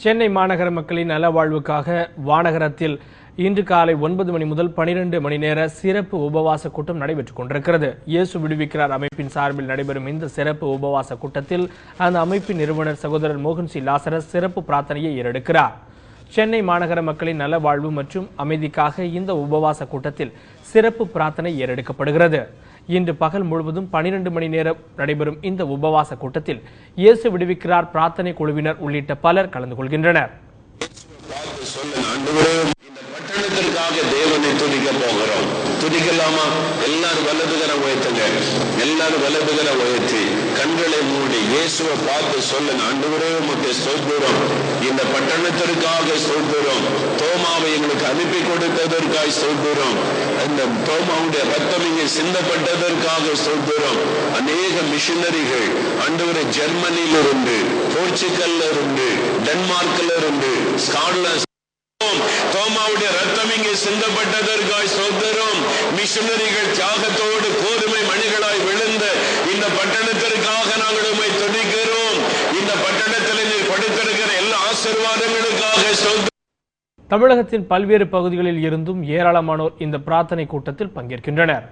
சென்னை மாநகர மக்களின் நலவாழ்வுக்காக வானகரத்தில் இன்று காலை ஒன்பது மணி முதல் பனிரெண்டு மணி நேர சிறப்பு உபவாச கூட்டம் நடைபெற்றுக் கொண்டிருக்கிறது. இயேசு விடுவிக்கிறார். அமைப்பின் சார்பில் நடைபெறும் இந்த சிறப்பு உபவாச கூட்டத்தில் அந்த அமைப்பின் நிறுவனர் சகோதரர் மோகன் சி லாசரஸ் சிறப்பு பிரார்த்தனையை ஏறெடுக்கிறார். சென்னை மாநகர மக்களின் நலவாழ்வு மற்றும் அமைதிக்காக இந்த உபவாச கூட்டத்தில் சிறப்பு பிரார்த்தனை ஏறெடுக்கப்படுகிறது. இன்று பகல் முழுவதும் பனிரெண்டு மணி நேரம் நடைபெறும் இந்த உபவாச கூட்டத்தில் இயேசு விடுவிக்கிறார் பிரார்த்தனை குழுவினர் உள்ளிட்ட பலர் கலந்து கொள்கின்றனர். தேவனை துதிக்க போகிறோம். துதிக்கலாமா? எல்லாரும் வலதுகரம் உயர்த்துங்க. எல்லாரும் வலதுகரம் உயர்த்தி. கண்களை மூடி இயேசுவை பார்த்து சொல்லுங்க. ஆண்டவரே உமக்கு ஸ்தோத்திரம். இந்த பட்டணத்திற்காக சொல்கிறோம். தோமாவை எங்களுக்கு அனுப்பி கொடுத்ததற்காய் சொல்கிறோம். அந்த தோமாவுடைய ரத்தம் இங்கே சிந்தப்பட்டதற்காக சொல்கிறோம். அநேக மிஷினரிகள் ஆண்டவரே ஜெர்மனியில் இருந்து போர்ச்சுகல்ல இருந்து டென்மார்க்ல இருந்து ஸ்காட்லாந்து. தோமாவுடைய ரத்தம் இங்கே சிந்தப்பட்டதற்காய் சொல்கிறோம். மிஷினரிகள் தமிழகத்தின் பல்வேறு பகுதிகளில் இருந்தும் ஏராளமானோர் இந்த பிரார்த்தனை கூட்டத்தில் பங்கேற்கின்றனர்.